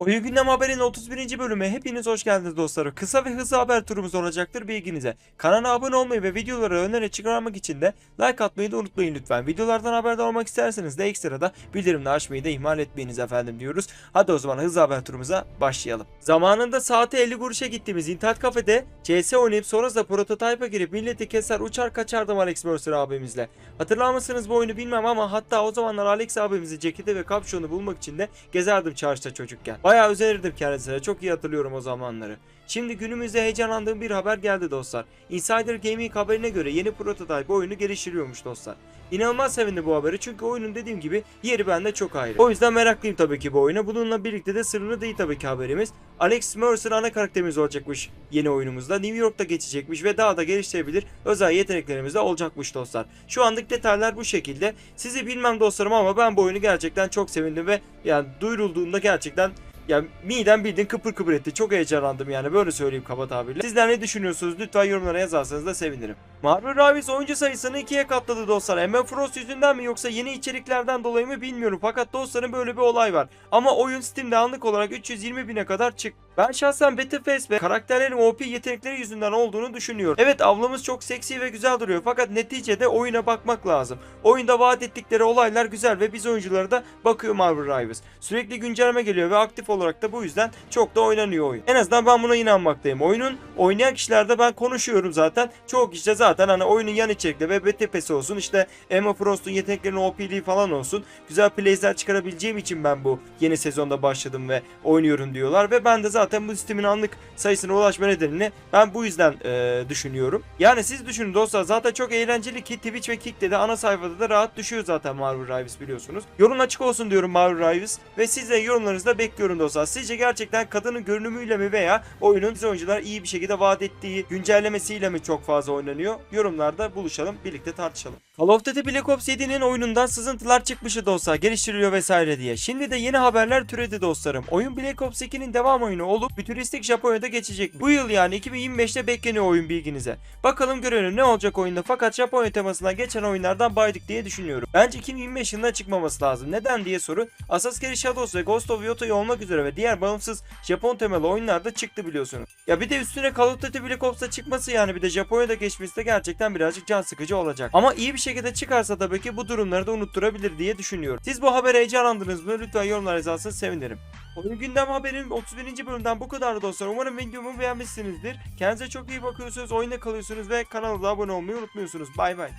Oyun Gündem Haber'in 31. bölüme hepiniz hoş geldiniz dostlarım. Kısa ve hızlı haber turumuz olacaktır bilginize. Kanala abone olmayı ve videoları önere çıkarmak için de like atmayı da unutmayın lütfen. Videolardan haberdar olmak isterseniz de ekstra da bildirimleri açmayı da ihmal etmeyiniz efendim diyoruz. Hadi o zaman hızlı haber turumuza başlayalım. Zamanında saate 50 kuruşa gittiğimiz internet kafede CS oynayıp sonra da prototype'a girip milleti keser uçar kaçardım Alex Mercer abimizle. Hatırlar mısınız bu oyunu bilmem ama hatta o zamanlar Alex abimizi ceketi ve kapşonu bulmak için de gezerdim çarşıda çocukken. Bayağı özenirdim kendisine. Çok iyi hatırlıyorum o zamanları. Şimdi günümüzde heyecanlandığım bir haber geldi dostlar. Insider Gaming haberine göre yeni prototype oyunu geliştiriyormuş dostlar. İnanılmaz sevindim bu haberi çünkü oyunun dediğim gibi yeri bende çok ayrı. O yüzden meraklıyım tabii ki bu oyuna. Bununla birlikte de sırrını değil tabii ki haberimiz. Alex Mercer ana karakterimiz olacakmış yeni oyunumuzda. New York'ta geçecekmiş ve daha da geliştirebilir özel yeteneklerimiz de olacakmış dostlar. Şu anlık detaylar bu şekilde. Sizi bilmem dostlarım ama ben bu oyunu gerçekten çok sevindim ve yani duyurulduğunda gerçekten ya midem bildiğin kıpır kıpır etti. Çok heyecanlandım yani böyle söyleyeyim kaba tabirle. Sizler ne düşünüyorsunuz? Lütfen yorumlara yazarsanız da sevinirim. Marvel Rivals oyuncu sayısını ikiye katladı dostlar. Emma Frost yüzünden mi yoksa yeni içeriklerden dolayı mı bilmiyorum. Fakat dostlarım böyle bir olay var. Ama oyun Steam'de anlık olarak 320 bine kadar çık. Ben şahsen Battleface ve karakterlerin OP yetenekleri yüzünden olduğunu düşünüyorum. Evet avlamız çok seksi ve güzel duruyor fakat neticede oyuna bakmak lazım. Oyunda vaat ettikleri olaylar güzel ve biz oyunculara da bakıyor Marvel Rivals. Sürekli güncelleme geliyor ve aktif olarak da bu yüzden çok da oynanıyor oyun. En azından ben buna inanmaktayım. Oyunun oynayan kişilerde ben konuşuyorum zaten. Çoğu kişi de zaten hani oyunun yan içerikleri ve Pass'i olsun işte Emma Frost'un yeteneklerinin OP'liği falan olsun. Güzel plays'ler çıkarabileceğim için ben bu yeni sezonda başladım ve oynuyorum diyorlar ve ben de zaten bu sistemin anlık sayısına ulaşma nedenini ben bu yüzden e, düşünüyorum. Yani siz düşünün dostlar zaten çok eğlenceli ki Twitch ve Kick'te de ana sayfada da rahat düşüyor zaten Marvel Rivals biliyorsunuz. Yorum açık olsun diyorum Marvel Rivals ve siz de yorumlarınızı da bekliyorum dostlar. Sizce gerçekten kadının görünümüyle mi veya oyunun biz oyuncular iyi bir şekilde vaat ettiği güncellemesiyle mi çok fazla oynanıyor? Yorumlarda buluşalım birlikte tartışalım. Call of Duty Black Ops 7'nin oyunundan sızıntılar çıkmıştı dostlar geliştiriliyor vesaire diye. Şimdi de yeni haberler türedi dostlarım. Oyun Black Ops 2'nin devam oyunu olup fütüristik Japonya'da geçecek. Bu yıl yani 2025'te bekleniyor oyun bilginize. Bakalım görelim ne olacak oyunda fakat Japonya temasına geçen oyunlardan baydık diye düşünüyorum. Bence 2025 yılında çıkmaması lazım. Neden diye sorun. Assassin's Creed Shadows ve Ghost of Yotei olmak üzere ve diğer bağımsız Japon temalı oyunlar da çıktı biliyorsunuz. Ya bir de üstüne Call of Duty Black Ops'ta çıkması yani bir de Japonya'da geçmesi de gerçekten birazcık can sıkıcı olacak. Ama iyi bir şekilde çıkarsa tabii ki bu durumları da unutturabilir diye düşünüyorum. Siz bu habere heyecanlandınız mı? Lütfen yorumlar yazarsanız sevinirim. Oyun gündem haberin 31. bölümden bu kadar dostlar. Umarım videomu beğenmişsinizdir. Kendinize çok iyi bakıyorsunuz, oyunda kalıyorsunuz ve kanala abone olmayı unutmuyorsunuz. Bay bay.